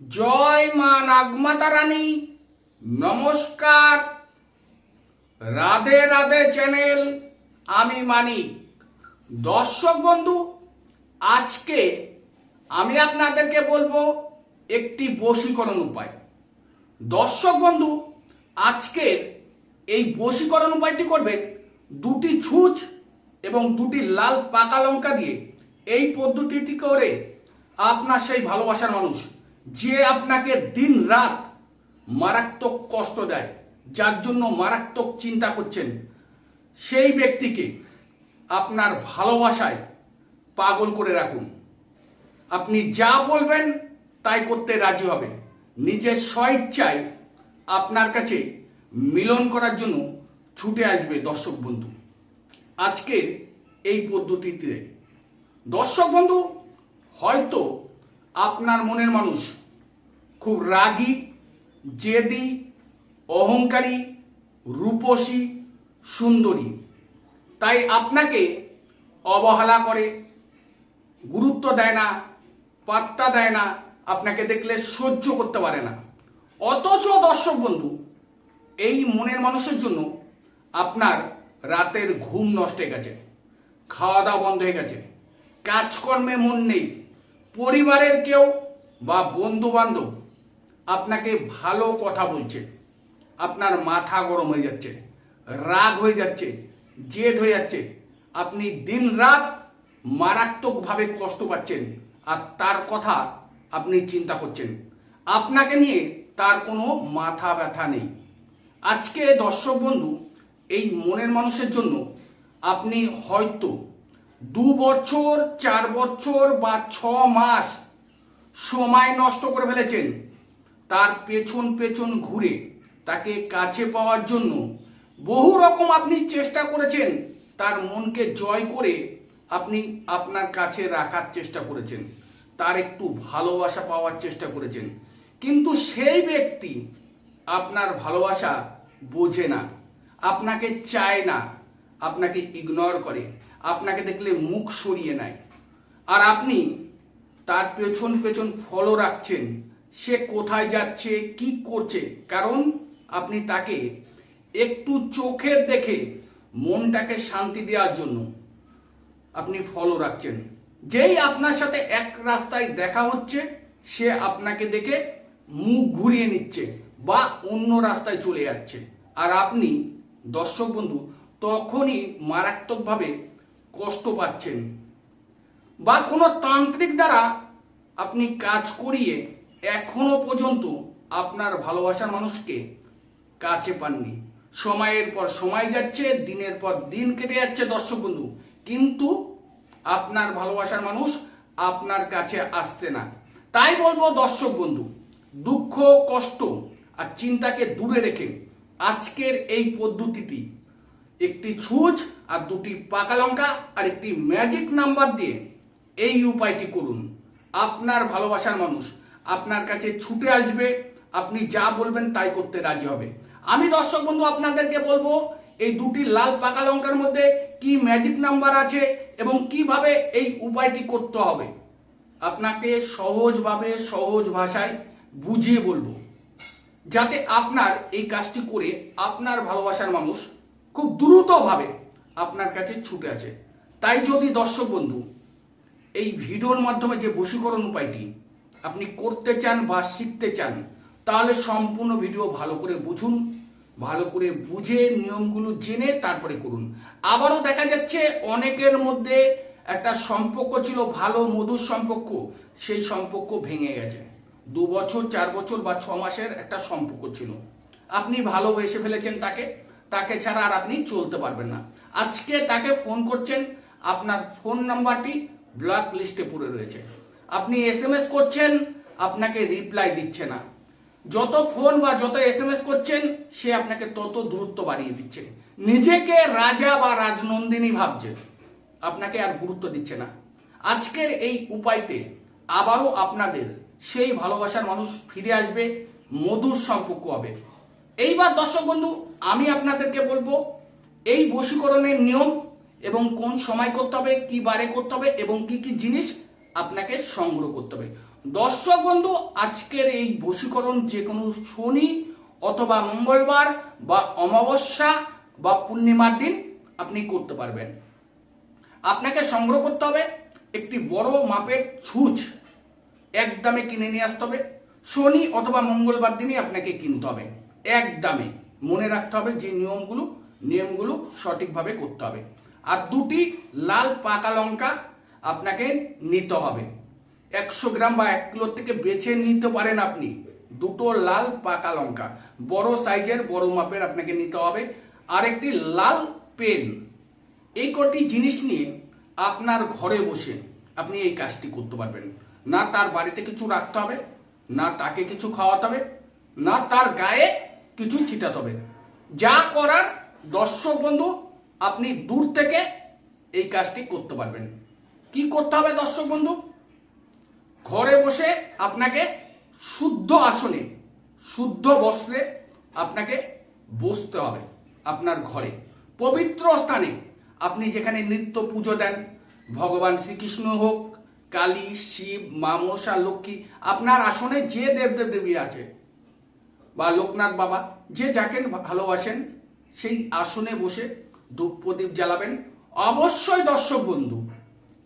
জয় মা নাগমাতা রানী নমস্কার। রাধে রাধে চ্যানেল, আমি মানি দর্শক বন্ধু, আজকে আমি আপনাদেরকে বলব একটি বশীকরণ উপায়। দর্শক বন্ধু, আজকের এই বশীকরণ উপায়টি করবেন দুটি ছুঁচ এবং দুটি লাল পাকা লঙ্কা দিয়ে। এই পদ্ধতিটি করে আপনার সেই ভালোবাসার মানুষ যে আপনাকে দিন রাত মারাত্মক কষ্ট দেয়, যার জন্য মারাত্মক চিন্তা করছেন, সেই ব্যক্তিকে আপনার ভালোবাসায় পাগল করে রাখুন। আপনি যা বলবেন তাই করতে রাজি হবে। নিজের স্বইচ্ছায় আপনার কাছে মিলন করার জন্য ছুটে আসবে দর্শক বন্ধু। আজকের এই পদ্ধতিতে দর্শক বন্ধু, হয়তো আপনার মনের মানুষ খুব রাগী জেদি, অহংকারী, রূপসী, সুন্দরী। তাই আপনাকে অবহেলা করে, গুরুত্ব দেয় না, পাত্তা দেয় না, আপনাকে দেখলে সহ্য করতে পারে না। অথচ দর্শক বন্ধু, এই মনের মানুষের জন্য আপনার রাতের ঘুম নষ্ট হয়ে গেছে খাওয়া দাওয়া বন্ধ হয়ে গেছে, কাজকর্মে মন নেই, পরিবারের কেউ বা বন্ধু বান্ধব আপনাকে ভালো কথা বলছে। আপনার মাথা গরম হয়ে যাচ্ছে, রাগ হয়ে যাচ্ছে, জেদ হয়ে যাচ্ছে। আপনি দিন রাত মারাত্মকভাবে কষ্ট পাচ্ছেন আর তার কথা আপনি চিন্তা করছেন। আপনাকে নিয়ে তার কোনো মাথা ব্যথা নেই। আজকে দর্শক বন্ধু, এই মনের মানুষের জন্য আপনি হয়তো দু বছর, চার বছর বা ছ মাস সময় নষ্ট করে ফেলেছেন। তার পেছন পেছন ঘুরে তাকে কাছে পাওয়ার জন্য বহু রকম আপনি চেষ্টা করেছেন। তার মনকে জয় করে আপনি আপনার কাছে রাখার চেষ্টা করেছেন। তার একটু ভালোবাসা পাওয়ার চেষ্টা করেছেন। কিন্তু সেই ব্যক্তি আপনার ভালোবাসা বোঝে না, আপনাকে চায় না, আপনাকে ইগনোর করে, আপনাকে দেখলে মুখ সরিয়ে নেয়। আর আপনি তার পেছন পেছন ফলো রাখছেন। সে কোথায় যাচ্ছে, কি করছে? কারণ আপনি তাকে একটু চোখে দেখে মনটাকে শান্তি দেওয়ার জন্য আপনি ফলো রাখছেন। যেই আপনার সাথে এক রাস্তায় দেখা হচ্ছে, সে আপনাকে দেখে মুখ ঘুরিয়ে নিচ্ছে বা অন্য রাস্তায় চলে যাচ্ছে। আর আপনি, দর্শক বন্ধু, তখনই মারাত্মকভাবে কষ্ট পাচ্ছেন। বা কোনো তান্ত্রিক দ্বারা আপনি কাজ করিয়ে এখনও পর্যন্ত আপনার ভালোবাসার মানুষকে কাছে পাননি। সময়ের পর সময় যাচ্ছে, দিনের পর দিন কেটে যাচ্ছে দর্শক বন্ধু। কিন্তু আপনার ভালোবাসার মানুষ আপনার কাছে আসছে না। তাই বলব দর্শক বন্ধু, দুঃখ, কষ্ট আর চিন্তাকে দূরে রেখে আজকের এই পদ্ধতিটি, একটি ছুঁচ আর দুটি পাকা লঙ্কা আর একটি ম্যাজিক নাম্বার দিয়ে এই উপায়টি করুন। আপনার ভালোবাসার মানুষ আপনার কাছে ছুটে আসবে, আপনি যা বলবেন তাই করতে রাজি হবে। আমি দর্শক বন্ধু, আপনাদেরকে বলব, এই দুটি লাল পাকা লঙ্কার মধ্যে কি ম্যাজিক নাম্বার আছে এবং কীভাবে এই উপায়টি করতে হবে, আপনাকে সহজভাবে, সহজ ভাষায় বুঝিয়ে বলব। যাতে আপনার এই কাজটি করে আপনার ভালোবাসার মানুষ খুব দ্রুতভাবে আপনার কাছে ছুটে আসে। তাই যদি দর্শক বন্ধু, এই ভিডিওর মাধ্যমে যে বশীকরণ উপায়টি আপনি করতে চান বা শিখতে চান, তাহলে সম্পূর্ণ ভিডিও ভালো করে বুঝুন, ভালো করে বুঝে নিয়মগুলো জেনে তারপরে করুন। আবারও দেখা যাচ্ছে অনেকের মধ্যে একটা সম্পর্ক ছিল, ভালো মধুর সম্পর্ক, সেই সম্পর্ক ভেঙে গেছে। দু বছর, চার বছর বা ছ মাসের একটা সম্পর্ক ছিল। আপনি ভালোবেসে ফেলেছেন তাকে তাকে ছাড়া আর আপনি চলতে পারবেন না। আজকে তাকে ফোন করছেন, আপনার ফোন নাম্বারটি ব্লক লিস্টে পড়ে রয়েছে। আপনি এস এম এস করছেন, আপনাকে রিপ্লাই দিচ্ছে না। যত ফোন বা যত এস এম এস করছেন, সে আপনাকে তত দূরত্ব বাড়িয়ে দিচ্ছে। নিজেকে রাজা বা রাজনন্দিনী ভাবছে। আপনাকে আর গুরুত্ব দিচ্ছে না। আজকের এই উপায়তে আবারও আপনাদের সেই ভালোবাসার মানুষ ফিরে আসবে, মধুর সম্পর্ক হবে। এইবার দর্শক বন্ধু, আমি আপনাদেরকে বলব, এই বশীকরণের নিয়ম এবং কোন সময় করতে হবে, কি বারে করতে হবে এবং কি কি জিনিস আপনাকে সংগ্রহ করতে হবে। দর্শক বন্ধু, আজকের এই বশীকরণ যে কোনো শনি অথবা মঙ্গলবার বা অমাবস্যা বা পূর্ণিমার দিন আপনি করতে পারবেন। আপনাকে সংগ্রহ করতে হবে একটি বড় মাপের ছুঁচ। এক দামে কিনে নিয়ে আসতে হবে। শনি অথবা মঙ্গলবার দিনই আপনাকে কিনতে হবে। এক দামে মনে রাখতে হবে যে নিয়মগুলো নিয়মগুলো সঠিকভাবে করতে হবে। আর দুটি লাল পাকা লঙ্কা আপনাকে নিতে হবে। একশো গ্রাম বা এক কিলোর থেকে বেছে নিতে পারেন আপনি। দুটো লাল, পাকা লঙ্কা। বড় সাইজের, বড় মাপের আপনাকে নিতে হবে। আর একটি লাল পেন। এই কটি জিনিস নিয়ে আপনার ঘরে বসে আপনি এই কাজটি করতে পারবেন। না তার বাড়িতে কিছু রাখতে হবে, না তাকে কিছু খাওয়াতে হবে, না তার গায়ে কিছু ছিটাতে হবে। যা করার দর্শক বন্ধু, আপনি দূর থেকে এই কাজটি করতে পারবেন। কি করতে হবে দর্শক বন্ধু? ঘরে বসে আপনাকে শুদ্ধ আসনে, শুদ্ধ বস্ত্রে আপনাকে বসতে হবে আপনার ঘরে। পবিত্র স্থানে আপনি যেখানে নিত্য পুজো দেন, ভগবান শ্রীকৃষ্ণ হোক, কালী, শিব, মা মনসা, লক্ষ্মী, আপনার আসনে যে দেবদেব দেবী আছে, বা লোকনাথ বাবা, যে যাকে ভালোবাসেন, সেই আসনে বসে ধূপ প্রদীপ জ্বালাবেন। অবশ্যই দর্শক বন্ধু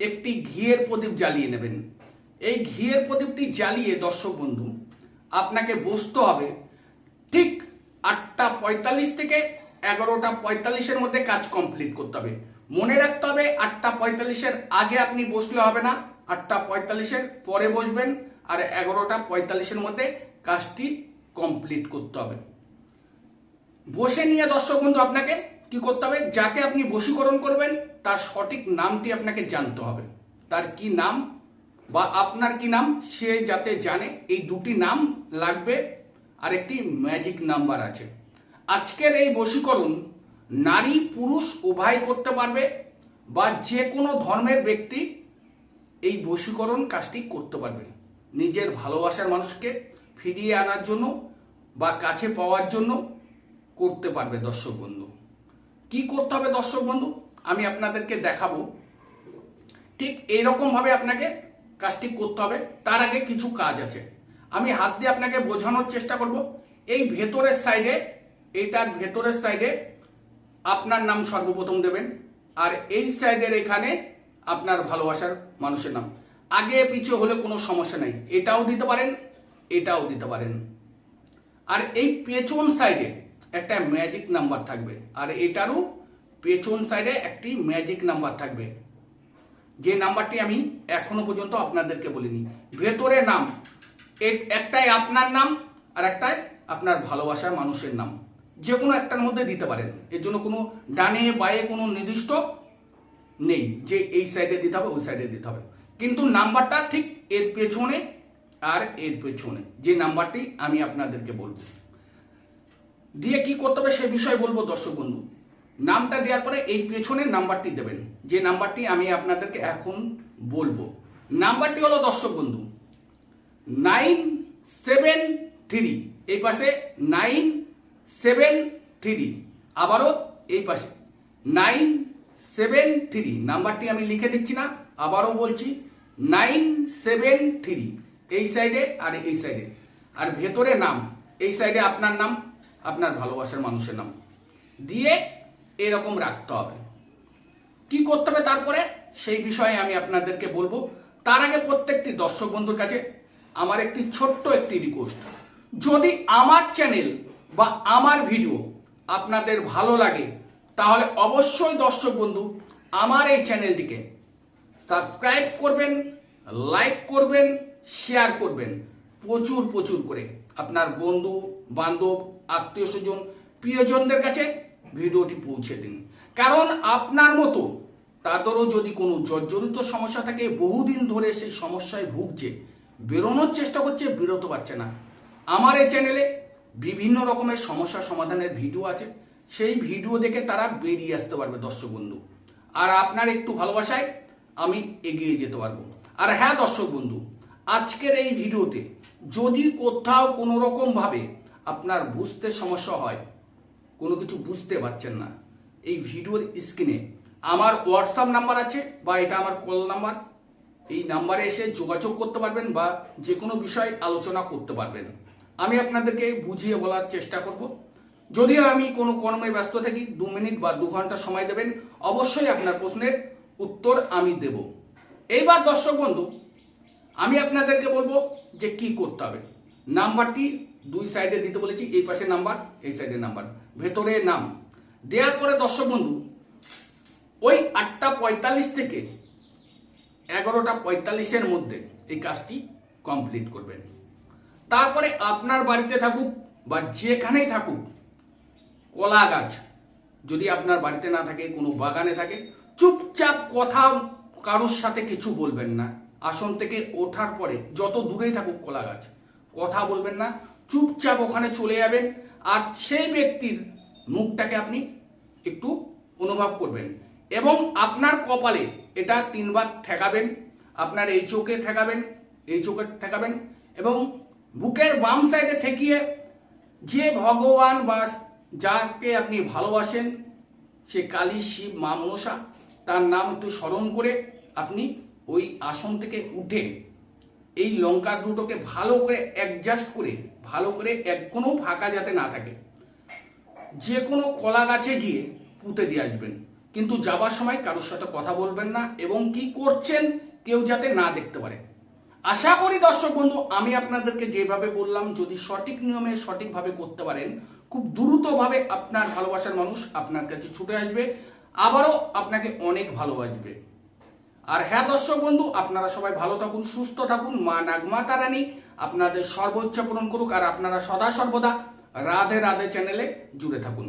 একটি ঘিয়ের প্রদীপ জ্বালিয়ে নেবেন। এই ঘিয়ের প্রদীপটি জ্বালিয়ে, দর্শক বন্ধু, আপনাকে বসতে হবে ঠিক আটটা পঁয়তাল্লিশ থেকে এগারোটা পঁয়তাল্লিশের মধ্যে কাজ কমপ্লিট করতে হবে। মনে রাখতে হবে, আটটা পঁয়তাল্লিশের আগে আপনি বসলে হবে না। আটটা পঁয়তাল্লিশের পরে বসবেন আর এগারোটা পঁয়তাল্লিশের মধ্যে কাজটি কমপ্লিট করতে হবে। বসে নিয়ে, দর্শক বন্ধু, আপনাকে কি করতে হবে? যাকে আপনি বশীকরণ করবেন তার সঠিক নামটি আপনাকে জানতে হবে। তার কি নাম বা আপনার কি নাম, সে যাতে জানে এই দুটি নাম লাগবে। আর একটি ম্যাজিক নাম্বার আছে। আজকের এই বশীকরণ নারী, পুরুষ উভয় করতে পারবে বা যে কোনো ধর্মের ব্যক্তি এই বশীকরণ কাজটি করতে পারবে। নিজের ভালোবাসার মানুষকে ফিরিয়ে আনার জন্য বা কাছে পাওয়ার জন্য করতে পারবে দর্শক বন্ধু। কি করতে হবে দর্শক বন্ধু? আমি আপনাদেরকে দেখাবো। ঠিক এইরকম ভাবে আপনাকে কাজটি করতে হবে। তার আগে কিছু কাজ আছে। আমি হাত দিয়ে আপনাকে বোঝানোর চেষ্টা করব। এই ভেতরের সাইডে, এইটার ভেতরের সাইডে আপনার নাম সর্বপ্রথম দেবেন। আর এই সাইডের এখানে আপনার ভালোবাসার মানুষের নাম। আগে পিছিয়ে হলে কোনো সমস্যা নাই। এটাও দিতে পারেন, এটাও দিতে পারেন। আর এই পেছন সাইডে একটা ম্যাজিক নাম্বার থাকবে। আর এটারও পেছন সাইডে একটি ম্যাজিক নাম্বার থাকবে। যে নাম্বারটি আমি এখনও পর্যন্ত আপনাদেরকে বলিনি। ভেতরে নাম। একটাই আপনার নাম আর একটাই আপনার ভালোবাসার মানুষের নাম। যে কোনো একটার মধ্যে দিতে পারেন। এর জন্য কোনো ডানে বায়ে কোনো নির্দিষ্ট নেই। যে এই সাইডে দিতে হবে, ওই সাইডে দিতে হবে। কিন্তু নাম্বারটা ঠিক এর পেছনে আর এর পেছনে। যে নাম্বারটি আমি আপনাদেরকে বলব। দিয়ে কি করতে হবে সে বিষয়ে বলব দর্শক বন্ধু। নামটা দেওয়ার পরে এই পেছনের নাম্বারটি দেবেন। যে নাম্বারটি আমি আপনাদেরকে এখন বলব। নাম্বারটি হলো দর্শক বন্ধু, নাইন সেভেন থ্রি। এই পাশে নাইন সেভেন থ্রি। আবারও এই পাশে। Nine seven three. নাম্বারটি আমি লিখে দিচ্ছি না, আবারও বলছি, নাইন সেভেন থ্রি। এই সাইডে আর এই সাইডে। আর ভেতরে নাম, এই সাইডে আপনার নাম, আপনার ভালোবাসার মানুষের নাম। দিয়ে এরকম রাখতে হবে। কি করতে হবে তারপরে? সেই বিষয়ে আমি আপনাদেরকে বলব। তার আগে প্রত্যেকটি দর্শক বন্ধুর কাছে আমার একটি ছোট্ট একটি রিকোয়েস্ট যদি আমার চ্যানেল বা আমার ভিডিও আপনাদের ভালো লাগে, তাহলে অবশ্যই দর্শক বন্ধু, আমার এই চ্যানেলটিকে সাবস্ক্রাইব করবেন লাইক করবেন শেয়ার করবেন। প্রচুর প্রচুর করে আপনার বন্ধু, বান্ধব আত্মীয় স্বজন প্রিয়জনদের কাছে ভিডিওটি পৌঁছে দিন। কারণ আপনার মতো তাদেরও যদি কোনো জর্জরিত সমস্যা থাকে, বহুদিন ধরে সেই সমস্যায় ভুগছে, বেরোনোর চেষ্টা করছে, বেরোতে পারছে না। আমার এই চ্যানেলে বিভিন্ন রকমের সমস্যা সমাধানের ভিডিও আছে। সেই ভিডিও দেখে তারা বেরিয়ে আসতে পারবে দর্শক বন্ধু। আর আপনার একটু ভালোবাসায় আমি এগিয়ে যেতে পারব। আর হ্যাঁ দর্শক বন্ধু, আজকের এই ভিডিওতে যদি কোথাও কোনো রকম ভাবে আপনার বুঝতে সমস্যা হয় কোনো কিছু বুঝতে পারছেন না। এই ভিডিওর স্ক্রিনে আমার হোয়াটসঅ্যাপ নাম্বার আছে বা এটা আমার কল নাম্বার এই নাম্বারে এসে যোগাযোগ করতে পারবেন বা যে কোনো বিষয় আলোচনা করতে পারবেন। আমি আপনাদেরকে বুঝিয়ে বলার চেষ্টা করব। যদিও আমি কোনো কর্মে ব্যস্ত থাকি, দু মিনিট বা দু ঘণ্টা সময় দেবেন, অবশ্যই আপনার প্রশ্নের উত্তর আমি দেব। এইবার দর্শক বন্ধু, আমি আপনাদেরকে বলব যে কি করতে হবে। নাম্বারটি দুই সাইডে দিতে বলেছি, এই পাশে নাম্বার, এই সাইডে নাম্বার। ভেতরে নাম। দেওয়ার পরে দর্শক বন্ধু, ওই আটটা পঁয়তাল্লিশ থেকে এগারোটা পঁয়তাল্লিশের মধ্যে এই কাজটি কমপ্লিট করবেন। তারপরে আপনার বাড়িতে থাকুক বা যেখানেই থাকুক, কলা গাছ যদি আপনার বাড়িতে না থাকে, কোনো বাগানে থাকে, চুপচাপ কথা কারোর সাথে কিছু বলবেন না। আসন থেকে ওঠার পরে যত দূরেই থাকুক কলা গাছ, কথা বলবেন না চুপচাপ ওখানে চলে যাবেন আর সেই ব্যক্তির মুখটাকে আপনি একটু অনুভব করবেন। এবং আপনার কপালে এটা তিনবার ঠেকাবেন, আপনার এই চোখে ঠেকাবেন, এই চোখে ঠেকাবেন এবং বুকের বাম সাইডে ঠেকিয়ে যে ভগবান বা যাকে আপনি ভালোবাসেন, সে কালী, শিব, মা, মনসা, তার নাম একটু স্মরণ করে আপনি ওই আসন থেকে উঠে এই লঙ্কা দুটোকে ভালো করে অ্যাডজাস্ট করে, ভালো করে এক কোনো ফাঁকা যাতে না থাকে যে কোনো কলা গাছে গিয়ে পুঁতে দিয়ে আসবেন। কিন্তু যাবার সময় কারোর সাথে কথা বলবেন না এবং কি করছেন কেউ যাতে না দেখতে পারে। আশা করি দর্শক বন্ধু, আমি আপনাদেরকে যেভাবে বললাম, যদি সঠিক নিয়মে সঠিকভাবে করতে পারেন, খুব দ্রুতভাবে আপনার ভালোবাসার মানুষ আপনার কাছে ছুটে আসবে, আবারও আপনাকে অনেক ভালোবাসবে। আর হ্যাঁ দর্শক বন্ধু, আপনারা সবাই ভালো থাকুন, সুস্থ থাকুন। মা নাগমা তারানী আপনাদের সর্বোচ্চ পূরণ করুক আর আপনারা সদা সর্বদা রাধে রাধে চ্যানেলে জুড়ে থাকুন।